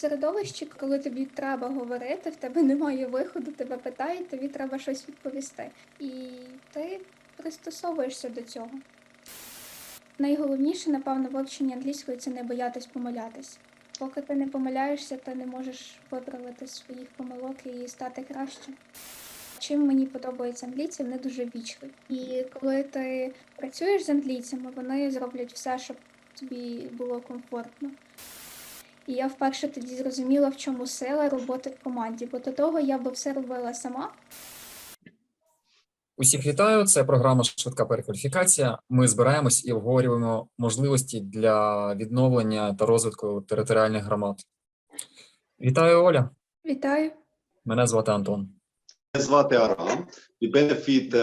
середовищі, коли тобі треба говорити, в тебе немає виходу, тебе питають, тобі треба щось відповісти. І ти пристосовуєшся до цього. Найголовніше, напевно, в вивченні англійської це не боятись помилятись. Поки ти не помиляєшся, ти не можеш виправити своїх помилок і стати краще. Чим мені подобається англійці, вони дуже вічливі. І коли ти працюєш з англійцями, вони зроблять все, щоб тобі було комфортно. І я вперше тоді зрозуміла, в чому сила роботи в команді, бо до того я би все робила сама. Усіх вітаю. Це програма Швидка перекваліфікація. Ми збираємось і обговорюємо можливості для відновлення та розвитку територіальних громад. Вітаю, Оля. Вітаю! Мене звати Антон. Мене звати Арам. І Бенефіт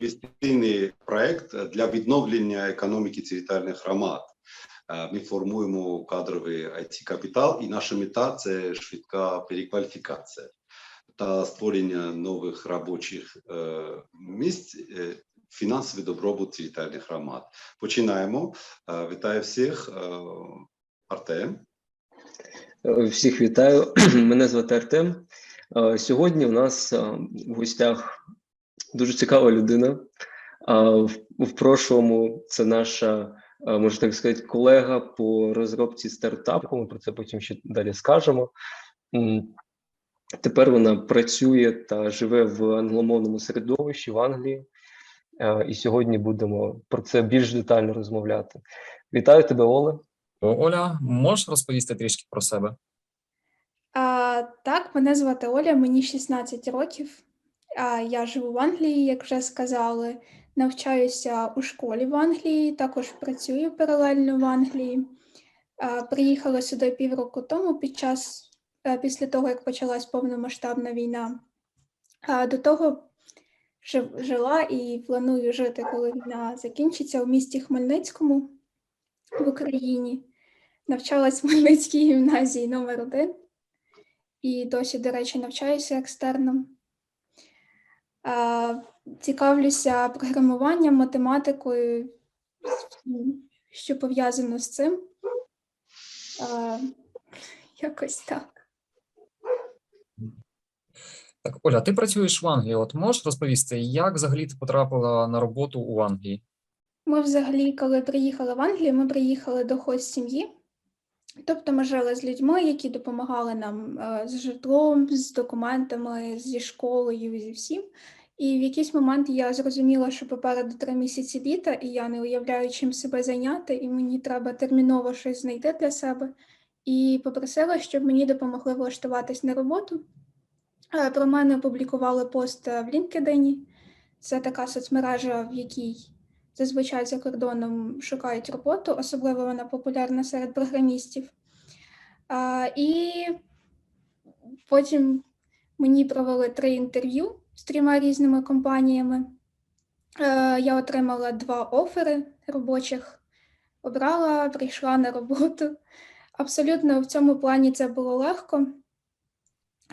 інвестиційний проект для відновлення економіки територіальних громад. Ми формуємо кадровий it капітал, і наша мета це швидка перекваліфікація та створення нових робочих е, місць, е, фінансовий добробут територіальних громад. Починаємо. Е, Вітаю всіх. Артем. Всіх вітаю. Мене звати Артем. Сьогодні у нас в гостях дуже цікава людина. В, прошлому це наша, можна так сказати, колега по розробці стартапу. Ми про це потім ще далі скажемо. Тепер вона працює та живе в англомовному середовищі в Англії. Е, І сьогодні будемо про це більш детально розмовляти. Вітаю тебе, Оле. Оля, можеш розповісти трішки про себе? А, так, мене звати Оля, мені 16 років. А, я живу в Англії, як вже сказали. Навчаюся у школі в Англії, також працюю паралельно в Англії. Приїхала сюди півроку тому під час е, після того, як почалась повномасштабна війна. До того жила і планую жити, коли війна закінчиться у місті Хмельницькому в Україні. Навчалась в Хмельницькій гімназії номер 1 і досі, до речі, навчаюся екстерном. Цікавлюся програмуванням, математикою, що пов'язано з цим. А, Якось так. Так, Оля, ти працюєш в Англії. От можеш розповісти, як взагалі ти потрапила на роботу у Англії? Ми взагалі, коли приїхали в Англію, ми приїхали до хост сім'ї. Тобто ми жили з людьми, які допомагали нам е, з житлом, з документами, зі школою, зі всім. І в якийсь момент я зрозуміла, що попереду три місяці літа, і я не уявляю, чим себе зайняти, і мені треба терміново щось знайти для себе. І попросила, щоб мені допомогли влаштуватись на роботу. Е, Про мене опублікували пост е, в LinkedIn. Це така соцмережа, в якій зазвичай за кордоном шукають роботу, особливо вона популярна серед програмістів. І потім мені провели три інтерв'ю з трьома різними компаніями. Е, я отримала два офери робочих, обрала, прийшла на роботу. Абсолютно в цьому плані це було легко.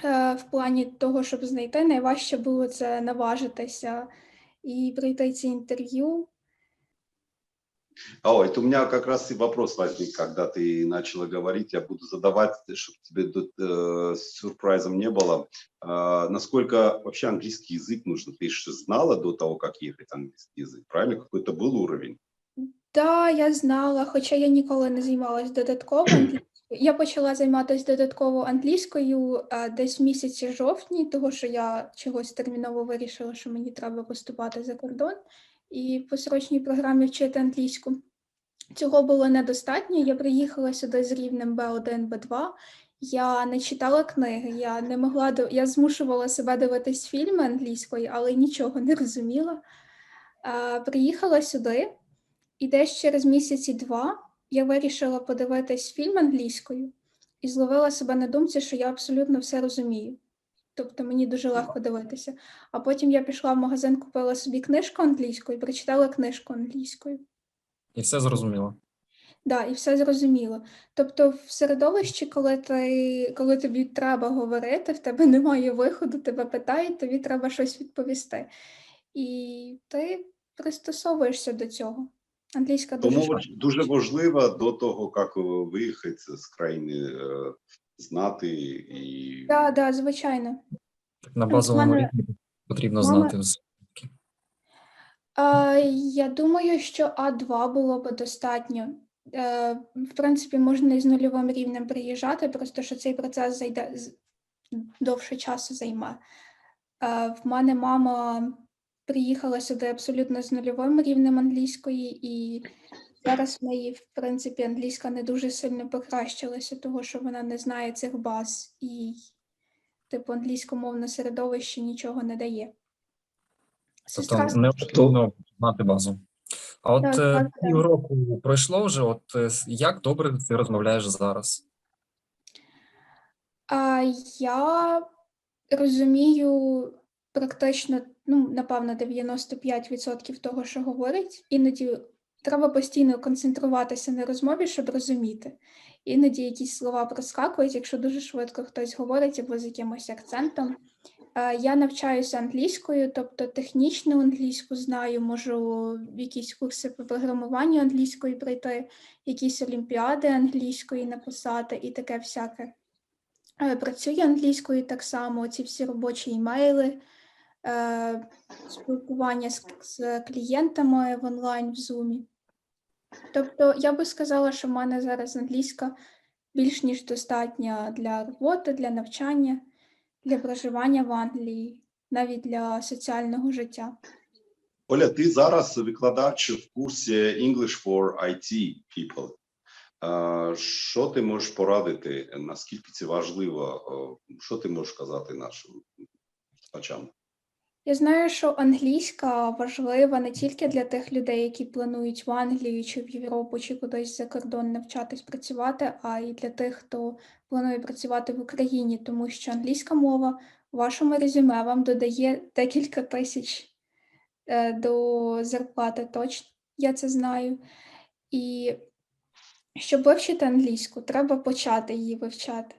Е, в плані того, щоб знайти, найважче було це наважитися і прийти ці інтерв'ю. А, ой, это у меня как раз и вопрос возник, когда ты начала говорить, я буду задавать, чтобы тебе тут э, сюрпризом не было. А, насколько вообще английский язык нужно? Ты же знала до того, как ехать английский язык, правильно? Какой-то был уровень? Да, я знала, хоча я ніколи не займалась додатково англійською. Я почала займатися додатково англійською а, десь в місяці жовтні, тому що я чогось терміново вирішила, що мені треба поступати за кордон і по срочній програмі вчити англійську. Цього було недостатньо. Я приїхала сюди з рівнем B1, B2. Я не читала книги, я не могла до я змушувала себе дивитись фільми англійською, але нічого не розуміла. Приїхала сюди. І десь через місяці два я вирішила подивитись фільм англійською і зловила себе на думці, що я абсолютно все розумію. Тобто мені дуже легко дивитися. А потім я пішла в магазин, купила собі книжку англійською, прочитала книжку англійською. І все зрозуміло. Да, і все зрозуміло. Тобто, в середовищі, коли ти, коли тобі треба говорити, в тебе немає виходу, тебе питають, тобі треба щось відповісти. І ти пристосовуєшся до цього. Англійська дуже Тому швидко. дуже важливо до того, як виїхати з країни е, знати і Так, да, звичайно. На базовому мене- рівні потрібно мама- знати. Е, я думаю, що А2 було б достатньо. Е, в принципі, можна і з нульовим рівнем приїжджати, просто що цей процес зайде з- довше часу займе. Е, в мене мама приїхала сюди абсолютно з нульовим рівнем англійської, і зараз в неї, в принципі, англійська не дуже сильно покращилася, того що вона не знає цих баз, і, типу, англійськомовне середовище нічого не дає. Сестра Тобто необхідно знати базу. А от Так, е, півроку пройшло вже, от е, як добре ти розмовляєш зараз? А я розумію практично, ну, напевно, 95% того, що говорить. Іноді треба постійно концентруватися на розмові, щоб розуміти. Іноді якісь слова проскакують, якщо дуже швидко хтось говорить або з якимось акцентом. Е, Я навчаюся англійською, тобто технічну англійську знаю, можу якісь курси по програмуванню англійської пройти, якісь олімпіади англійської написати і таке всяке. Е, Працюю англійською так само, ці всі робочі імейли, спілкування з, з клієнтами в онлайн в Zoom. Тобто я би сказала, що в мене зараз англійська більш ніж достатня для роботи, для навчання, для проживання в Англії, навіть для соціального життя. Оля, ти зараз викладач в курсі English for IT people. Що ти можеш порадити? Наскільки це важливо? Що ти можеш казати нашим слухачам? Я знаю, що англійська важлива не тільки для тих людей, які планують в Англію чи в Європу, чи кудись за кордон навчатись працювати, а й для тих, хто планує працювати в Україні, тому що англійська мова в вашому резюме вам додає декілька тисяч е, до зарплати точно, я це знаю. І щоб вивчити англійську, треба почати її вивчати.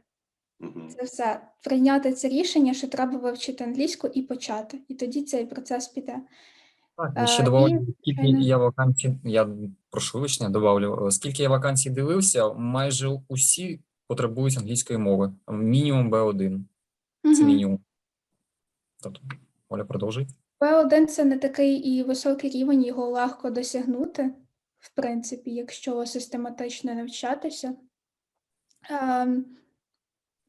Це все. Прийняти це рішення, що треба вивчити англійську і почати. І тоді цей процес піде. Так, Е, я ще і, добавлю, скільки я вакансій, я прошу вибачення, добавлю, е, скільки я вакансій дивився, майже усі потребують англійської мови, мінімум B1, це мінімум. Тобто, Оля, продовжуй. B1 це не такий і високий рівень, його легко досягнути, в принципі, якщо систематично навчатися.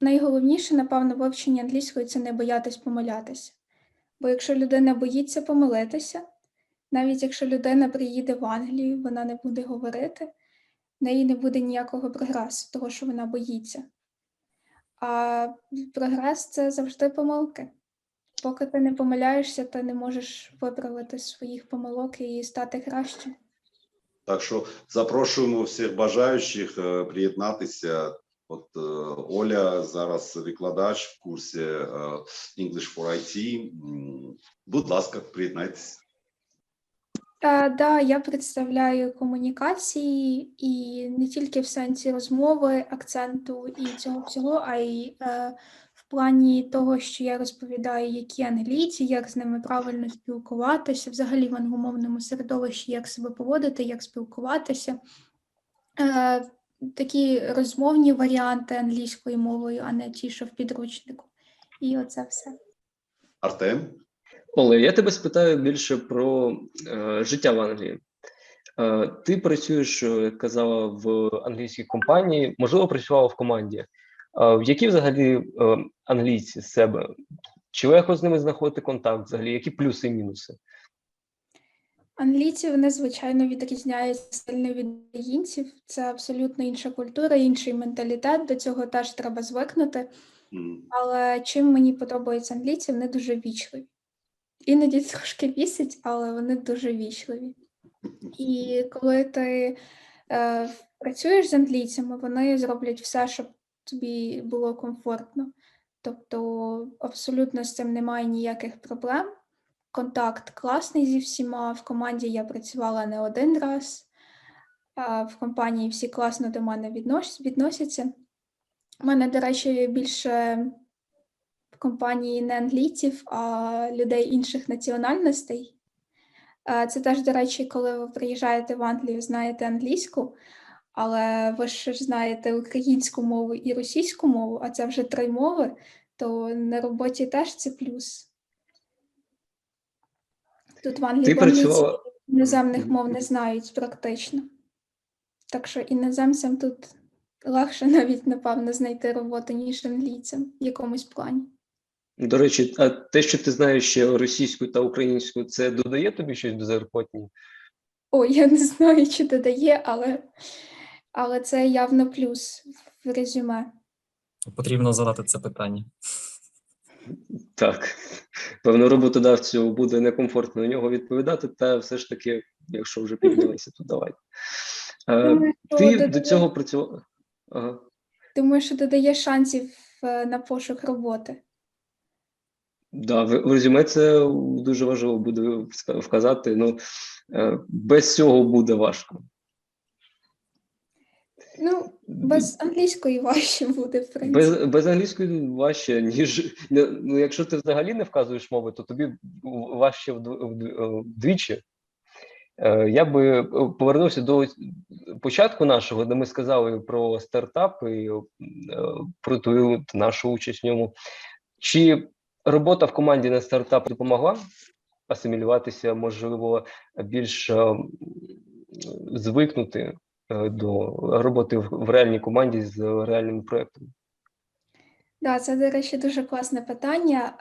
Найголовніше, напевно, в вивченні англійської це не боятись помилятися. Бо якщо людина боїться помилитися, навіть якщо людина приїде в Англію, вона не буде говорити, в неї не буде ніякого прогресу, того що вона боїться. А прогрес це завжди помилки. Поки ти не помиляєшся, ти не можеш виправити своїх помилок і стати кращим. Так що запрошуємо всіх бажаючих е, приєднатися. От е, Оля зараз викладач в курсі е, English for IT. Будь ласка, приєднайтеся. Та, да, я представляю комунікації і не тільки в сенсі розмови, акценту і цього всього, а й е, в плані того, що я розповідаю, які англійці, як з ними правильно спілкуватися, взагалі в англомовному середовищі, як себе поводити, як спілкуватися. Е, такі розмовні варіанти англійською мовою, а не ті, що в підручнику. І оце все. Артем, Оле, я тебе спитаю більше про е, життя в Англії. Е, ти працюєш, е, як казала, в англійській компанії, можливо, працювала в команді. Е, в які взагалі е, англійці з себе? Чи легко з ними знаходити контакт взагалі? Які плюси і мінуси? Англійці вони звичайно відрізняються сильно від українців. Це абсолютно інша культура, інший менталітет. До цього теж треба звикнути. Але чим мені подобаються англійці, вони дуже вічливі. Іноді трошки бісять, але вони дуже вічливі. І коли ти е, працюєш з англійцями, вони зроблять все, щоб тобі було комфортно. Тобто абсолютно з цим немає ніяких проблем. Контакт класний зі всіма. В команді я працювала не один раз. В компанії всі класно до мене відносяться. У мене, до речі, більше в компанії не англійців, а людей інших національностей. Це теж, до речі, коли ви приїжджаєте в Англію, знаєте англійську, Але ви ж знаєте українську мову і російську мову, а це вже три мови, то на роботі теж це плюс. Тут в Англії Ти іноземних мов не знають практично. Так що іноземцям тут легше навіть, напевно, знайти роботу, ніж англійцям в якомусь плані. До речі, а те, що ти знаєш ще російську та українську, це додає тобі щось до зарплатні? Ой, я не знаю, чи додає, але, але це явно плюс в резюме. Потрібно задати це питання. Так, певно, роботодавцю буде некомфортно на нього відповідати, та все ж таки, якщо вже піднялися, то давай. Е, Думаю, Ти до додає- цього працював. Ага. Думаю, що додає шансів е, на пошук роботи. Да, в резюме це дуже важливо буде вказати. Ну, е, без цього буде важко. Ну, без англійської важче буде, в принципі. Без, без англійської важче, ніж ну, якщо ти взагалі не вказуєш мови, то тобі важче вдв- вдвічі. Е, Я би е, повернувся до початку нашого, де ми сказали про стартап і е, про твою нашу участь в ньому. Чи робота в команді на стартап допомогла асимілюватися, можливо, більш е, звикнути е, до роботи в реальній команді з реальними проектами? Да, це, до речі, дуже класне питання,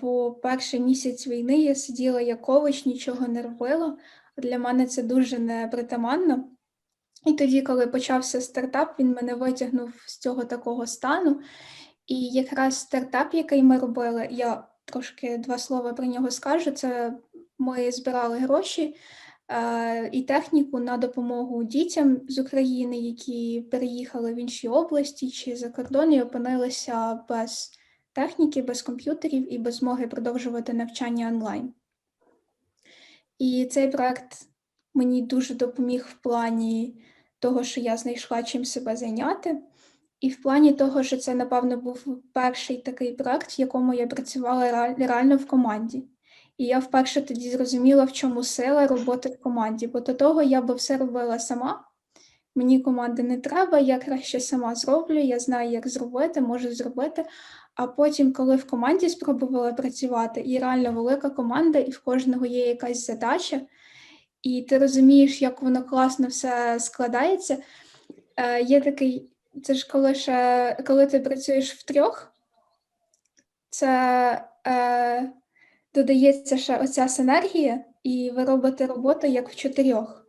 бо перший місяць війни я сиділа як овоч, нічого не робила. Для мене це дуже непритаманно. І тоді, коли почався стартап, він мене витягнув з цього такого стану. І якраз стартап, який ми робили, я трошки два слова про нього скажу. Це ми збирали гроші е, і техніку на допомогу дітям з України, які переїхали в інші області чи за кордон і опинилися без техніки, без комп'ютерів і без змоги продовжувати навчання онлайн. І цей проект мені дуже допоміг в плані того, що я знайшла чим себе зайняти, і в плані того, що це, напевно, був перший такий проект, в якому я працювала ре- реально в команді. І я вперше тоді зрозуміла, в чому сила роботи в команді, бо до того я би все робила сама. Мені команди не треба, я краще сама зроблю, я знаю, як зробити, можу зробити. А потім, коли в команді спробувала працювати, і реально велика команда, і в кожного є якась задача, і ти розумієш, як воно класно все складається. Е, є такий, це ж коли ще коли ти працюєш втрьох, це е, додається ще оця синергія, і ви робите роботу як в чотирьох.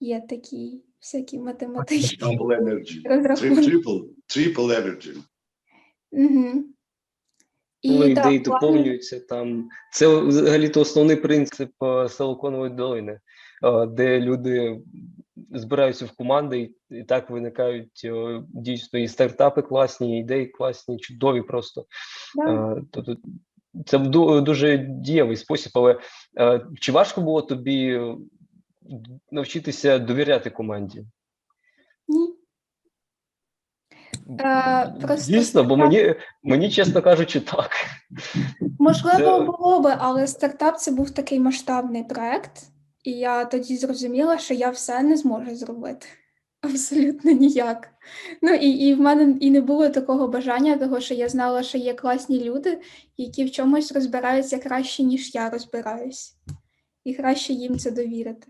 Є такі всякі математичні Double energy. розрахунки. Triple, triple energy. Угу. Коли так, ідеї плані- доповнюються, там це взагалі то основний принцип е, Силиконової долини, е, де люди збираються в команди, і, так виникають е, дійсно і стартапи класні, і ідеї класні, чудові просто. Да. Тобто це ду- дуже дієвий спосіб, але е, чи важко було тобі навчитися довіряти команді? Ні. Е, просто Дійсно, бо мені, мені чесно кажучи, так. Можливо, Це- було би, але стартап це був такий масштабний проект, і я тоді зрозуміла, що я все не зможу зробити. Абсолютно ніяк. Ну і, і в мене і не було такого бажання, того що я знала, що є класні люди, які в чомусь розбираються краще, ніж я розбираюсь, і краще їм це довірити.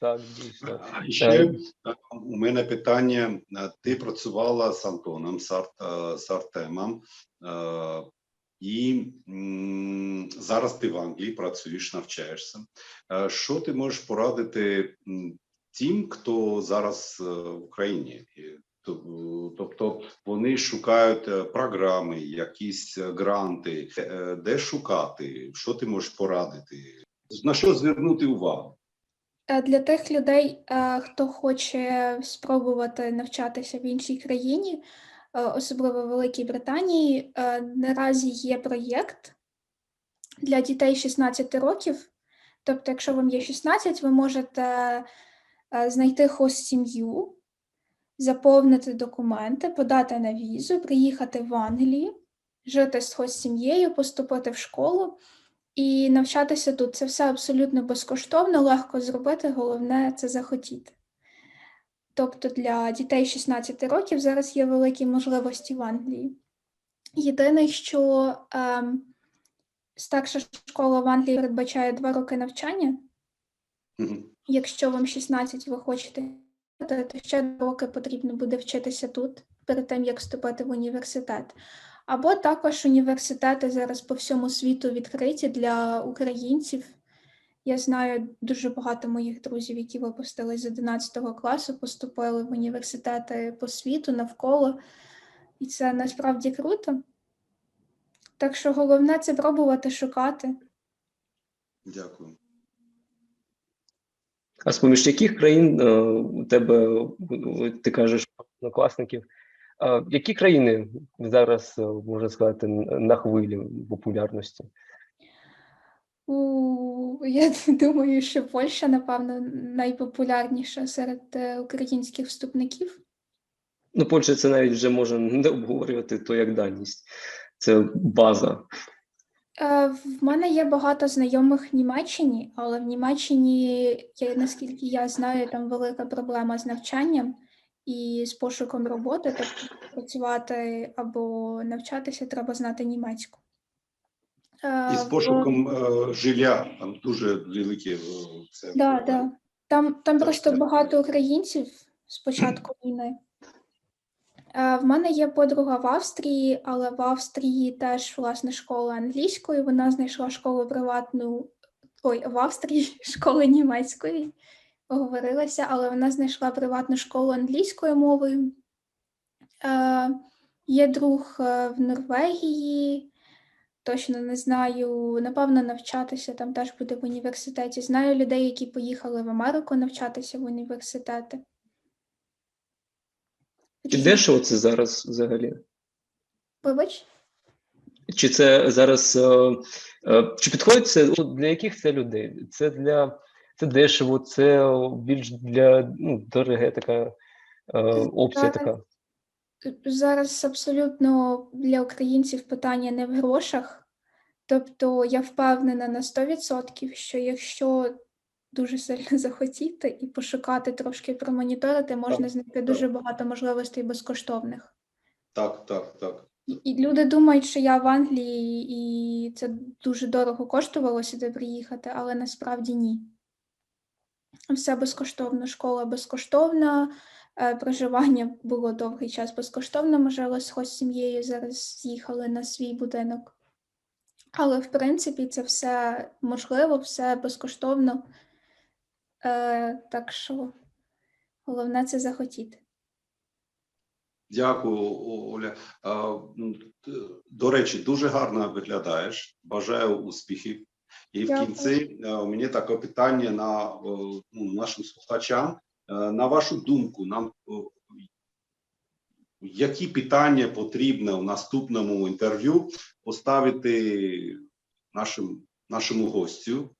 Так, дійсно. А Ще у мене питання. Ти працювала з Антоном Сарт- Сартемом, е, і зараз ти в Англії працюєш, навчаєшся. Е, Що ти можеш порадити тим, хто зараз е, в Україні? Тобто вони шукають е, програми, якісь гранти, де шукати, що ти можеш порадити, на що звернути увагу? Для тих людей, хто хоче спробувати навчатися в іншій країні, особливо в Великій Британії, е, наразі є проєкт для дітей 16 років. Тобто, якщо вам є 16, ви можете е, знайти хост-сім'ю, заповнити документи, подати на візу, приїхати в Англію, жити з хост-сім'єю, поступити в школу І навчатися тут це все абсолютно безкоштовно, легко зробити, головне це захотіти. Тобто для дітей 16 років зараз є великі можливості в Англії. Єдине, що ем, старша школа в Англії передбачає два роки навчання. Якщо вам 16, ви хочете, то ще два роки потрібно буде вчитися тут перед тим, як вступити в університет. Або також університети зараз по всьому світу відкриті для українців. Я знаю дуже багато моїх друзів, які випустились з 11 класу, поступили в університети по світу навколо, і це насправді круто. Так що головне це пробувати шукати. Дякую. А з поміж яких країн е, у тебе, ти кажеш, однокласників, е, які країни зараз, е, можна сказати, на хвилі популярності? У, я думаю, що Польща, напевно, найпопулярніша серед е, українських вступників. Ну, Польща це навіть вже можна не обговорювати то як даність. Це база. Е, В мене є багато знайомих в Німеччині, але в Німеччині, я, наскільки я знаю, там велика проблема з навчанням і з пошуком роботи. Тобто працювати або навчатися треба знати німецьку. Е, І з пошуком е, жилля там дуже великі е, це. Да, да. Там, там Так, просто багато українців з початку війни. Е, В мене є подруга в Австрії, але в Австрії теж власне школа англійської. Вона знайшла школу приватну. Ой, в Австрії школа німецької оговорилася, але вона знайшла приватну школу англійською мовою. Е, Є друг е, в Норвегії, точно не знаю. Напевно, навчатися там теж буде в університеті. Знаю людей, які поїхали в Америку навчатися в університети. Чи дешево це зараз взагалі? Вибач? Чи це зараз е, е, чи підходить це для яких це людей? Це для це дешево, це більш для ну, дороге така е, опція така. Зараз абсолютно для українців питання не в грошах. Тобто я впевнена на 100%, що якщо дуже сильно захотіти і пошукати трошки промоніторити, можна знайти дуже багато можливостей безкоштовних. Так, так, так. І, і люди думають, що я в Англії, і це дуже дорого коштувало сюди приїхати, але насправді ні. Все безкоштовно, школа безкоштовна, проживання було довгий час безкоштовно. Жили з сім'єю, зараз з'їхали на свій будинок. Але в принципі це все можливо, все безкоштовно. Е, так що головне це захотіти. Дякую, Оля. А, До речі, дуже гарно виглядаєш. Бажаю успіхів. І в кінці е, у таке питання на е, ну, нашим слухачам. Е, На вашу думку, нам які питання потрібно в наступному інтерв'ю поставити нашим, нашому гостю?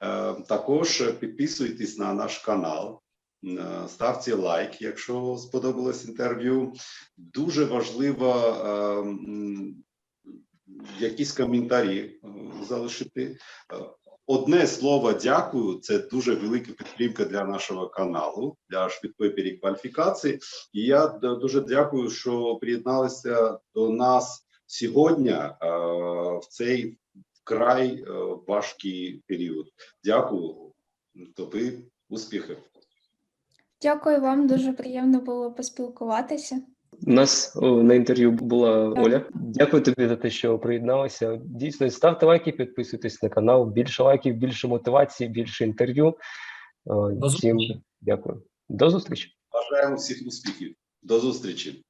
Е, Також підписуйтесь на наш канал. Е, Ставте лайк, якщо сподобалось інтерв'ю. Дуже важливо якісь коментарі залишити. Одне слово дякую. Це дуже велика підтримка для нашого каналу, для швидкої перекваліфікації. І я дуже дякую, що приєдналися до нас сьогодні е, в цей вкрай е, важкий період. Дякую тобі, успіхів. Дякую вам, дуже приємно було поспілкуватися. У нас на інтерв'ю була Оля. Дякую тобі за те, що приєдналася. Дійсно, ставте лайки, підписуйтесь на канал. Більше лайків, більше мотивації, більше інтерв'ю. До Всім дякую. До зустрічі. Бажаємо всіх успіхів. До зустрічі.